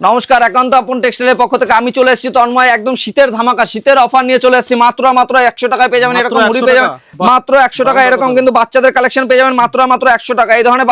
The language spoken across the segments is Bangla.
নমস্কার একান্ত আপন টেক্সটাইলের পক্ষ থেকে আমি চলে এসেছি তন্ময়। একদম শীতের ধামাকা শীতের অফার নিয়ে চলে এসেছি। মাত্র মাত্র একশো টাকায় পেয়ে যাবেন এরকম মুড়ি পেয়ে যাবেন। মাত্র একশো টাকা এরকম কিন্তু বাচ্চাদের কালেকশন পেয়ে যাবেন। মাত্র মাত্র একশো টাকা। এই ধরনের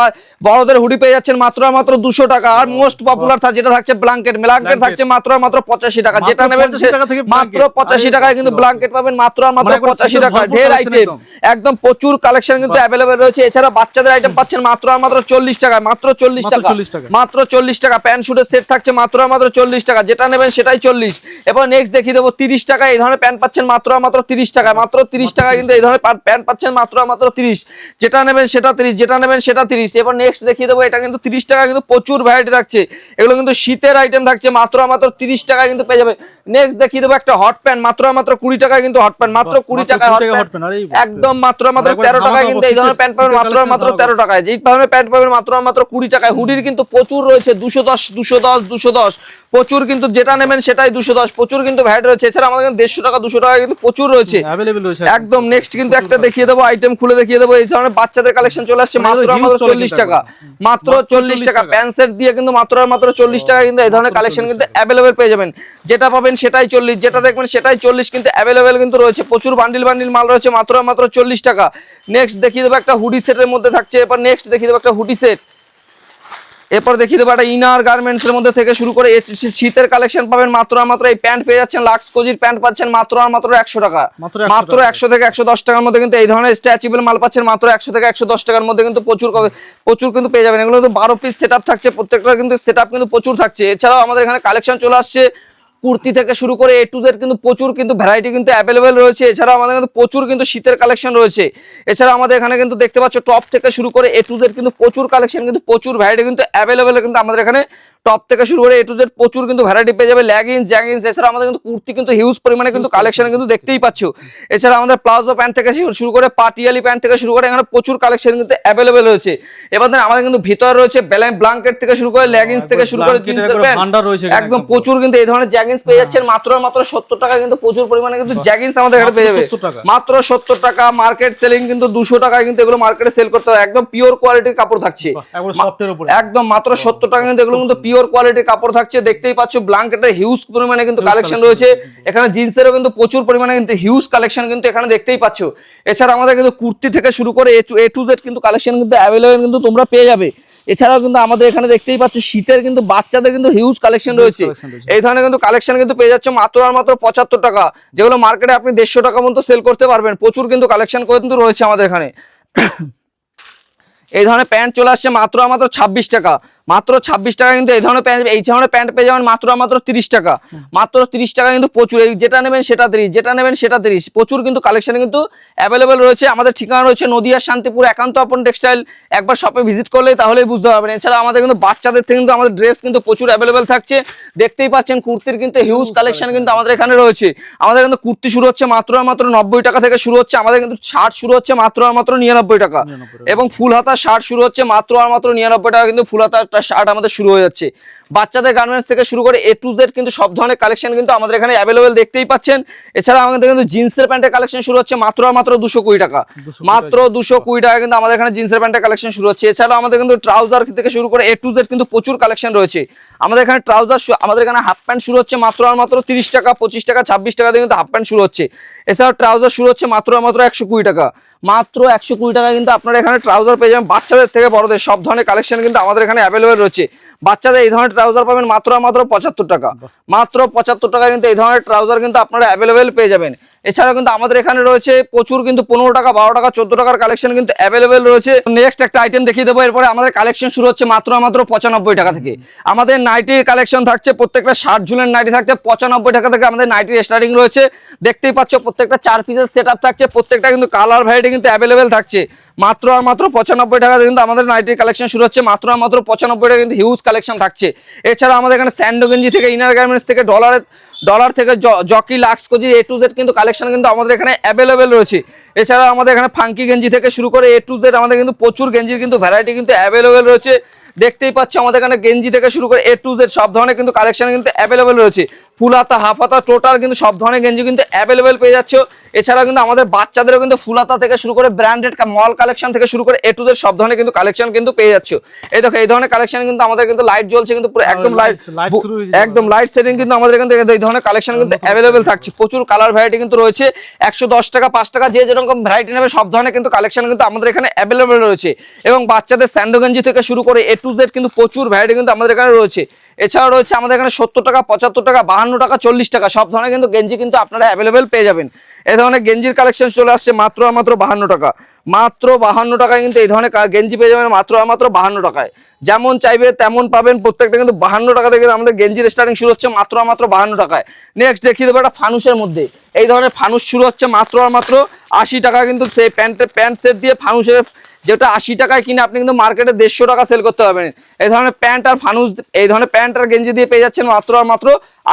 বড়দের হুডি পেয়ে যাচ্ছেন মাত্র মাত্র দুশো টাকা। আর মোস্ট পপুলার যেটা থাকছে ব্ল্যাঙ্কেট ব্ল্যাঙ্কেট থাকছে মাত্র মাত্র পঁচাশি টাকা। যেটা নেবেন 85 টাকা থেকে মাত্র পঁচাশি টাকায় কিন্তু। ব্ল্যাঙ্কেট পাবেন। মাত্র মাত্র মানে পঁচাশি টাকা। ঢের আইটেম একদম। প্রচুর কালেকশন কিন্তু অ্যাভেলেবেল রয়েছে। এছাড়া বাচ্চাদের আইটেম পাচ্ছেন মাত্র মাত্র চল্লিশ টাকায়। মাত্র চল্লিশ মাত্র টাকা। 40 টাকা। মাত্র চল্লিশ টাকা। প্যান্ট শুটের সেট থাকছে মাত্র মাত্র চল্লিশ টাকা যেটা নেবেন সেটাই চল্লিশ। এবার নেক্সট দেখিয়ে দেবো তিরিশ টাকা এই ধরনের প্যান্ট পাচ্ছেন মাত্র মাত্র তিরিশ টাকায় মাত্র তিরিশ টাকায় কিন্তু এই ধরনের প্যান্ট পাচ্ছেন মাত্র মাত্র তিরিশ। যেটা নেবেন সেটা তিরিশ যেটা নেবেন সেটা তিরিশ। এবার নেক্সট দেখিয়ে দেবো এটা কিন্তু তিরিশ টাকা কিন্তু প্রচুর ভ্যারাইটি থাকছে। এগুলো কিন্তু শীতের আইটেম থাকছে মাত্র মাত্র তিরিশ টাকায় কিন্তু পেয়ে যাবে নেক্সট দেখিয়ে দেবো একটা হট প্যান্ট মাত্র মাত্র কুড়ি টাকায় কিন্তু হট প্যান্ট মাত্র কুড়ি টাকা। একদম মাত্র মাত্র তেরো টাকায় কিন্তু এই ধরনের প্যান্ট পাবেন মাত্র মাত্র তেরো টাকায়। যেই ধরনের প্যান্ট পাবেন মাত্র মাত্র কুড়ি টাকায়। হুডির কিন্তু প্রচুর রয়েছে দুশো দশ দুশো দশ দুশো দশ প্রচুর কিন্তু যেটা নেবেন সেটাই দুশো দশ। প্রচুর কিন্তু ভ্যাট রয়েছে। এছাড়া আমাদের দেড়শো টাকা দুশো টাকা কিন্তু প্রচুর রয়েছে। একদম নেক্সট কিন্তু একটা দেখিয়ে দেবো আইটেম খুলে দেখিয়ে দেবো। এই ধরনের বাচ্চাদের কালেকশন চলে আসছে মাত্র আমাদের চল্লিশ টাকা। মাত্র চল্লিশ 40 টাকা। প্যান্ট দিয়ে কিন্তু মাত্র আর মাত্র চল্লিশ টাকা কিন্তু এই ধরনের কালেকশন কিন্তু অ্যাভেলেবেল পেয়ে যাবেন। যেটা পাবেন সেটাই চল্লিশ যেটা দেখবেন সেটাই চল্লিশ কিন্তু অ্যাভেলেবেল কিন্তু রয়েছে। প্রচুর বান্ডিল বান্ডিল মাল রয়েছে মাত্র মাত্র চল্লিশ টাকা। নেক্সট দেখিয়ে দেবো একটা হুডি সেটের মধ্যে থাকছে। এরপর নেক্সট দেখিয়ে দেবো একটা হুডি সেট এরপর দেখিয়ে দেবো একটা ইনার গার্মেন্টস এর মধ্যে থেকে শুরু করে শীতের কালেকশন পাবেন মাত্র আর মাত্র। এই প্যান্ট পেয়ে যাচ্ছেন লাক্স কোজির প্যান্ট পাচ্ছেন মাত্র আর মাত্র একশো টাকা। মাত্র 100 মাত্র টাকা। একশো থেকে একশো দশ টাকার মধ্যে কিন্তু এই ধরনের স্ট্যাচিবল মাল পাচ্ছেন মাত্র একশো থেকে একশো দশ টাকার মধ্যে কিন্তু প্রচুর প্রচুর কিন্তু পেয়ে যাবেন। এগুলো কিন্তু বারো পিস সেট থাকছে। প্রত্যেকটা কিন্তু সেট কিন্তু প্রচুর থাকছে। এছাড়াও আমাদের এখানে কালেকশন চলে আসছে। কুর্তি থেকে শুরু করে এ টু জেড কিন্তু প্রচুর কিন্তু ভ্যারাইটি কিন্তু অ্যাভেলেবেল রয়েছে। এছাড়া আমাদের কিন্তু প্রচুর কিন্তু শীতের কালেকশন রয়েছে। এছাড়া আমাদের এখানে কিন্তু দেখতে পাচ্ছ টপ থেকে শুরু করে এ টু জেড কিন্তু প্রচুর কালেকশন কিন্তু প্রচুর ভ্যারাইটি কিন্তু অ্যাভেলেবেল কিন্তু আমাদের এখানে টপ থেকে শুরু করে এ টু জেড প্রচুর কিন্তু ভ্যারাইটি পেয়ে যাবে। ল্যাগিংস জ্যাগিংস এছাড়া আমাদের কিন্তু কুর্তি কিন্তু হিউজ পরিমাণে কিন্তু কালেকশন কিন্তু দেখতেই পাচ্ছ। এছাড়া আমাদের প্লাজো প্যান্ট থেকে শুরু- করে পাটিয়ালি প্যান্ট থেকে শুরু করে এখানে প্রচুর কালেকশন কিন্তু অ্যাভেলেবেল রয়েছে। এবার আমাদের কিন্তু ভিতরে রয়েছে ব্ল্যাঙ্কেট থেকে শুরু করে লেগিংস থেকে শুরু করে জিন্সের প্যান্ট একদম। প্রচুর কিন্তু এই ধরনের জ্যাগিংস পেয়ে যাচ্ছেন মাত্র মাত্র সত্তর টাকা কিন্তু প্রচুর পরিমাণে কিন্তু জ্যাগিংস আমাদের এখানে পেয়ে যাবে। মাত্র সত্তর টাকা মার্কেট সেলিং কিন্তু দুশো টাকায় কিন্তু এগুলো মার্কেটে সেল করতে হবে। একদম পিওর কোয়ালিটির কাপড় থাকছে। একদম মাত্র সত্তর টাকা কিন্তু এগুলো কিন্তু পিওর কোয়ালিটির কাপড় থাকছে দেখতেই পাচ্ছ ব্ল্যাঙ্কেটের হিউজ পরিমাণে কিন্তু কালেকশন রয়েছে। এখানে জিন্সেরও কিন্তু প্রচুর পরিমাণে কিন্তু হিউজ কালেকশন কিন্তু এখানে দেখতেই পাচ্ছ। এছাড়া আমাদের কিন্তু কুর্তি থেকে শুরু করে এ টু জেড কিন্তু কালেকশন কিন্তু অ্যাভেলেবেল কিন্তু তোমরা পেয়ে যাবে। এছাড়াও কিন্তু আমাদের এখানে দেখতেই পাচ্ছ শীতের কিন্তু বাচ্চাদের কিন্তু হিউজ কালেকশন রয়েছে। এই ধরনের কিন্তু কালেকশন কিন্তু পেয়ে যাচ্ছে মাত্র আর মাত্র পঁচাত্তর টাকা যেগুলো মার্কেটে আপনি দেড়শো টাকা মতো সেল করতে পারবেন। প্রচুর কিন্তু কালেকশন কিন্তু রয়েছে আমাদের এখানে। এই ধরনের প্যান্ট চলে আসছে মাত্র মাত্র ছাব্বিশ টাকা। মাত্র ছাব্বিশ টাকা কিন্তু এই ধরনের প্যান্ট এই ধরনের প্যান্ট পেয়ে যাবেন মাত্র মাত্র তিরিশ টাকা। মাত্র তিরিশ টাকা কিন্তু প্রচুর। এই যেটা নেবেন সেটা তিরিশ যেটা নেবেন সেটা তিরিশ। প্রচুর কিন্তু কালেকশন কিন্তু অ্যাভেলেবেল রয়েছে। আমাদের ঠিকানা রয়েছে নদিয়া শান্তিপুর একান্ত আপন টেক্সটাইল একবার শপে ভিজিট করলে তাহলেই বুঝতে পারবেন। এছাড়া আমাদের কিন্তু বাচ্চাদের থেকে কিন্তু আমাদের ড্রেস কিন্তু প্রচুর অ্যাভেলেবেল থাকছে। দেখতেই পাচ্ছেন কুর্তির কিন্তু হিউজ কালেকশন কিন্তু আমাদের এখানে রয়েছে। আমাদের কিন্তু কুর্তি শুরু হচ্ছে মাত্র আর মাত্র নব্বই টাকা থেকে শুরু হচ্ছে। আমাদের কিন্তু শার্ট শুরু হচ্ছে মাত্র আর মাত্র নিরানব্বই টাকা। 99 টাকা। এবং ফুল হাতা শার্ট শুরু হচ্ছে মাত্র আর মাত্র নিরানব্বই টাকা কিন্তু ফুল হাতা শার্ট আমাদের শুরু হয়ে যাচ্ছে। বাচ্চাদের গার্মেন্টস থেকে শুরু করে এ টু জেড কিন্তু সব ধরনের কালেকশন কিন্তু আমাদের এখানে অ্যাভেলেবেল দেখতেই পাচ্ছেন। এছাড়া আমাদের কিন্তু জিন্সের প্যান্টের কালেকশন শুরু হচ্ছে মাত্র আর মাত্র দুশো কুড়ি টাকা। মাত্র দুশো কুড়ি টাকা কিন্তু আমাদের এখানে জিন্সের প্যান্টের কালেকশন শুরু হচ্ছে। এছাড়াও আমাদের কিন্তু ট্রাউজার থেকে শুরু করে এ টু জেড কিন্তু প্রচুর কালেকশন রয়েছে। আমাদের এখানে ট্রাউজার আমাদের এখানে হাফ প্যান্ট শুরু হচ্ছে মাত্র আর মাত্র তিরিশ টাকা পঁচিশ টাকা ছাব্বিশ টাকা দিয়ে কিন্তু হাফ প্যান্ট শুরু হচ্ছে। এছাড়াও ট্রাউজার শুরু হচ্ছে মাত্র মাত্র একশো কুড়ি টাকা। মাত্র একশো কুড়ি টাকা কিন্তু আপনারা এখানে ট্রাউজার পেয়ে যাবেন। বাচ্চাদের থেকে বড়দের সব ধরনের কালেকশন কিন্তু আমাদের এখানে অ্যাভেলেবেল রয়েছে। বাচ্চাদের এই ধরনের ট্রাউজার পাবেন মাত্র মাত্র পঁচাত্তর টাকা। মাত্র পঁচাত্তর টাকা কিন্তু এই ধরনের ট্রাউজার কিন্তু আপনারা অ্যাভেলেবেল পেয়ে যাবেন। এছাড়াও কিন্তু আমাদের এখানে রয়েছে প্রচুর কিন্তু পনেরো টাকা, বারো টাকা, চোদ্দ টাকার কালেকশন কিন্তু অ্যাভেলেবেল রয়েছে। নেক্সট একটা আইটেম দেখিয়ে দেবো, এরপরে আমাদের কালেকশন শুরু হচ্ছে মাত্র মাত্র পঁচানব্বই টাকা থেকে। আমাদের নাইটির কালেকশন থাকছে প্রত্যেকটা ষাট ঝুলের নাইটি থাকছে, পঁচানব্বই টাকা থেকে আমাদের নাইটির স্টার্টিং রয়েছে। দেখতেই পাচ্ছ প্রত্যেকটা চার পিসের সেট থাকছে, প্রত্যেকটা কিন্তু কালার ভ্যারাইটি কিন্তু অ্যাভেলেবেল থাকছে। মাত্র আর মাত্র পঁচানব্বই টাকা কিন্তু আমাদের নাইটির কালেকশন শুরু হচ্ছে, মাত্র আর মাত্র পঁচানব্বই টাকা কিন্তু হিউজ কালেকশন থাকছে। এছাড়া আমাদের এখানে স্যান্ডো গেঞ্জি থেকে ইনার গার্মেন্টস থেকে ডলারের ডলার থেকে জকি লাক্স কোজির এ টু জেড কিন্তু কালেকশন কিন্তু আমাদের এখানে অ্যাভেলেবেল রয়েছে। এছাড়া আমাদের এখানে ফাঙ্কি গেঞ্জি থেকে শুরু করে এ টু জেড আমাদের কিন্তু প্রচুর গেঞ্জির কিন্তু ভ্যারাইটি কিন্তু অ্যাভেলেবেল রয়েছে। দেখতেই পাচ্ছি আমাদের এখানে গেঞ্জি থেকে শুরু করে এ টু জেড সব ধরনের কিন্তু কালেকশন কিন্তু অ্যাভেলেবেল রয়েছে। ফুল হাতা হাফ হাতা টোটাল কিন্তু সব ধরনের গেঞ্জি কিন্তু অ্যাভেলেবেল পেয়ে যাচ্ছে। এছাড়াও কিন্তু আমাদের বাচ্চাদেরও কিন্তু ফুল হাতা থেকে শুরু করে ব্র্যান্ডেড মল কালেকশন থেকে শুরু করে এ টু দের সব ধরনের কিন্তু কালেকশন কিন্তু পেয়ে যাচ্ছে। এই দেখো এই ধরনের কালেকশন কিন্তু আমাদের কিন্তু লাইট জ্বলছে কিন্তু পুরো একদম লাইট একদম লাইট সেটিং কিন্তু আমাদের এখান থেকে এই ধরনের কালেকশন কিন্তু অ্যাভেলেবেল থাকছে। প্রচুর কালার ভ্যারাইটি কিন্তু রয়েছে। একশো দশ টাকা পাঁচ টাকা যে যেরকম ভ্যারাইটি নেবে সব ধরনের কিন্তু কালেকশন কিন্তু আমাদের এখানে অ্যাভেলেবেল রয়েছে। এবং বাচ্চাদের স্যান্ডো গেঞ্জি থেকে শুরু করে এ টু জেড কিন্তু প্রচুর ভ্যারাইটি কিন্তু আমাদের এখানে রয়েছে। এছাড়াও রয়েছে আমাদের এখানে সত্তর টাকা, পঁচাত্তর টাকা, বাহান্ন টাকা, চল্লিশ টাকা, সব ধরনের কিন্তু গেঞ্জি কিন্তু আপনারা অ্যাভেলেবেল পেয়ে যাবেন। এই ধরনের গেঞ্জির কালেকশন চলে আসছে মাত্র মাত্র বাহান্ন টাকা। মাত্র বাহান্ন টাকায় কিন্তু এই ধরনের গেঞ্জি পেয়ে যাবেন মাত্র মাত্র বাহান্ন টাকায়। যেমন চাইবে তেমন পাবেন প্রত্যেকটা কিন্তু বাহান্ন টাকা থেকে আমাদের গেঞ্জির স্টার্টিং শুরু হচ্ছে মাত্র মাত্র বাহান্ন টাকায়। নেক্সট দেখিয়ে দেবো একটা ফানুসের মধ্যে। এই ধরনের ফানুস শুরু হচ্ছে মাত্র আর মাত্র আশি টাকা কিন্তু সেই প্যান্টের প্যান্ট সেট দিয়ে ফানুসের যেটা আশি টাকায় কিনে আপনি কিন্তু মার্কেটে দেড়শো টাকা সেল করতে পারবেন। এই ধরনের প্যান্ট আর ফানুস এই ধরনের প্যান্ট আর গেঞ্জি দিয়ে পেয়ে যাচ্ছেন মাত্র আর মাত্র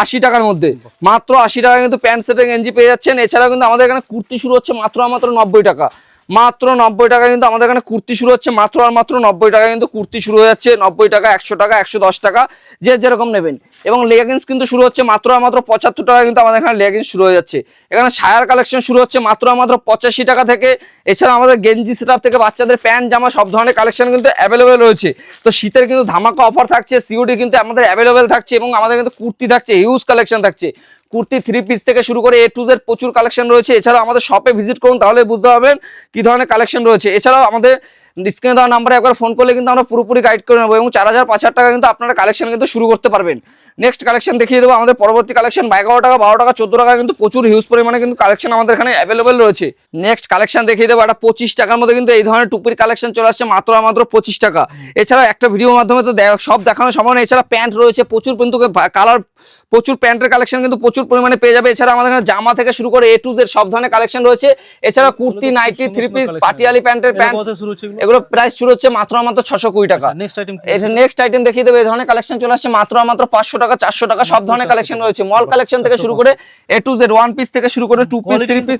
আশি টাকার মধ্যে। মাত্র আশি টাকা কিন্তু প্যান্ট সেটের গেঞ্জি পেয়ে যাচ্ছেন। এছাড়াও কিন্তু আমাদের এখানে কুর্তি শুরু হচ্ছে মাত্র মাত্র নব্বই টাকা। মাত্র নব্বই টাকা কিন্তু আমাদের এখানে কুর্তি শুরু হচ্ছে, মাত্র আর মাত্র নব্বই টাকা কিন্তু কুর্তি শুরু হয়ে যাচ্ছে, নব্বই টাকা, একশো টাকা, একশো দশ টাকা, যে যেরকম নেবেন। এবং লেগিংস কিন্তু শুরু হচ্ছে মাত্র আর মাত্র পঁচাত্তর টাকা কিন্তু আমাদের এখানে লেগিংস শুরু হয়ে যাচ্ছে। এখানে সায়ার কালেকশন শুরু হচ্ছে মাত্র আর মাত্র পঁচাশি টাকা থেকে। এছাড়া আমাদের গেঞ্জি সেট থেকে বাচ্চাদের প্যান্ট, জামা সব ধরনের কালেকশন কিন্তু অ্যাভেলেবেল রয়েছে। তো শীতের কিন্তু ধামাকা অফার থাকছে সিওডি কিন্তু আমাদের অ্যাভেলেবেল থাকছে এবং আমাদের কিন্তু কুর্তি থাকছে হিউজ কালেকশন থাকছে। কুর্তি থ্রি পিস থেকে শুরু করে এ টু জেড প্রচুর কালেকশন রয়েছে। এছাড়াও আমাদের শপে ভিজিট করুন, তাহলে বুঝতে পারবেন কি ধরনের কালেকশন রয়েছে। এছাড়াও আমাদের স্ক্রিনে দেওয়া নাম্বারে একবার ফোন করলে কিন্তু আমরা পুরোপুরি গাইড করে নেব এবং চার হাজার পাঁচ হাজার টাকা কিন্তু আপনারা কালেকশন কিন্তু শুরু করতে পারবেন। নেক্সট কালেকশন দেখিয়ে দেবো, আমাদের পরবর্তী কালেকশন এগারো টাকা, বারো টাকা, চোদ্দ টাকা কিন্তু প্রচুর হিউজ পরিমাণে কিন্তু কালেকশন আমাদের এখানে অ্যাভেলেবেল রয়েছে। নেক্সট কালেকশন দেখিয়ে দেবো, একটা পঁচিশ টাকার মধ্যে কিন্তু এই ধরনের টুপির কালেকশন চলে আসছে, মাত্র মাত্র পঁচিশ টাকা। এছাড়া একটা ভিডিওর মাধ্যমে তো সব দেখানো সম্ভব এছাড়া প্যান্ট রয়েছে, প্রচুর কিন্তু কালার প্রচুর প্যান্টের কালেকশন কিন্তু প্রচুর পরিমাণে পেয়ে যাবে। এছাড়া আমাদের এখানে জামা থেকে শুরু করে এ টু জেড সব ধরনের কালেকশন রয়েছে। এছাড়া kurti nighty three piece Patiala প্যান্টের প্যান্ট এগুলো? প্রাইস শুরু হচ্ছে মাত্র মাত্র ছশো কুড়ি টাকা। এটা নেক্সট আইটেম দেখিয়ে দেবে এই ধরনের কালেকশন চলে আসছে মাত্র মাত্র পাঁচশো টাকা চারশো টাকা সব ধরনের কালেকশন রয়েছে। মল কালেকশন থেকে শুরু করে A to Z one piece থেকে শুরু করে টু পিস থ্রি পিস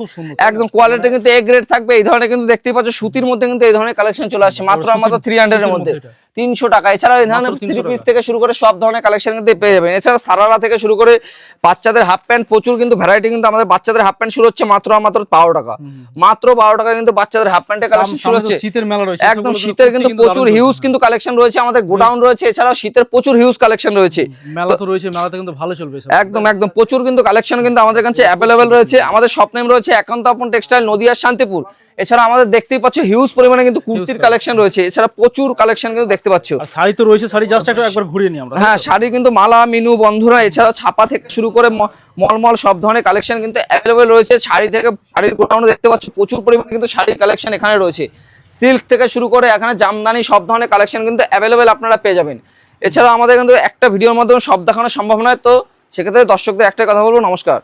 একদম কোয়ালিটি কিন্তু এ গ্রেড থাকবে। এই ধরনের কিন্তু দেখতেই পাচ্ছ সুতির মধ্যে কিন্তু এই ধরনের কালেকশন চলে আসছে। মাত্র মাত্র থ্রি হান্ড্রেড এর মধ্যে। তিনশো টাকা। এছাড়া এই ধরনের থ্রি পিস থেকে শুরু করে সব ধরনের কালেকশন কিন্তু পেয়ে যাবেন। এছাড়া সারারা থেকে শুরু করে বাচ্চাদের হাফ প্যান্ট প্রচুর কিন্তু ভ্যারাইটি কিন্তু আমাদের বাচ্চাদের হাফ প্যান্ট শুরু হচ্ছে মাত্র মাত্র বারো টাকা। মাত্র বারো টাকা কিন্তু বাচ্চাদের হাফ প্যান্টের কালেকশন শুরু হচ্ছে। শীতের মেলা রয়েছে একদম শীতের কিন্তু প্রচুর হিউজ কিন্তু কালেকশন রয়েছে আমাদের গোডাউন রয়েছে এছাড়াও শীতের প্রচুর হিউজ কালেকশন রয়েছে। মেলা তো রয়েছে মেলাতে কিন্তু ভালো চলবে একদম একদম প্রচুর কিন্তু কালেকশন কিন্তু আমাদের কাছে অ্যাভেলেবেল রয়েছে। আমাদের শপ নেম রয়েছে একান্ত আপন টেক্সটাইল নদিয়ার শান্তিপুর। এছাড়া আমাদের দেখতেই পাচ্ছ হিউজ পরিমাণে কিন্তু কুর্তির কালেকশন রয়েছে। এছাড়া প্রচুর কালেকশন কিন্তু দেখতে পাচ্ছ। শাড়ি তো রয়েছে শাড়ি জাস্ট একটু একবার ঘুরিয়ে নিই আমরা হ্যাঁ শাড়ি কিন্তু মালা মিনু বন্ধুরা এছাড়া ছাপা থেকে শুরু করে মলমল সব ধরনের কালেকশন কিন্তু অ্যাভেলেবেল রয়েছে। শাড়ি থেকে শাড়ির গোটাউনে দেখতে পাচ্ছ প্রচুর পরিমাণে কিন্তু শাড়ির কালেকশন এখানে রয়েছে। সিল্ক থেকে শুরু করে এখানে জামদানি সব ধরনের কালেকশন কিন্তু অ্যাভেলেবেল আপনারা পেয়ে যাবেন। এছাড়া আমাদের কিন্তু একটা ভিডিওর মাধ্যমে সব দেখানো সম্ভব নয় তো সেক্ষেত্রে দর্শকদের একটাই কথা বলব নমস্কার।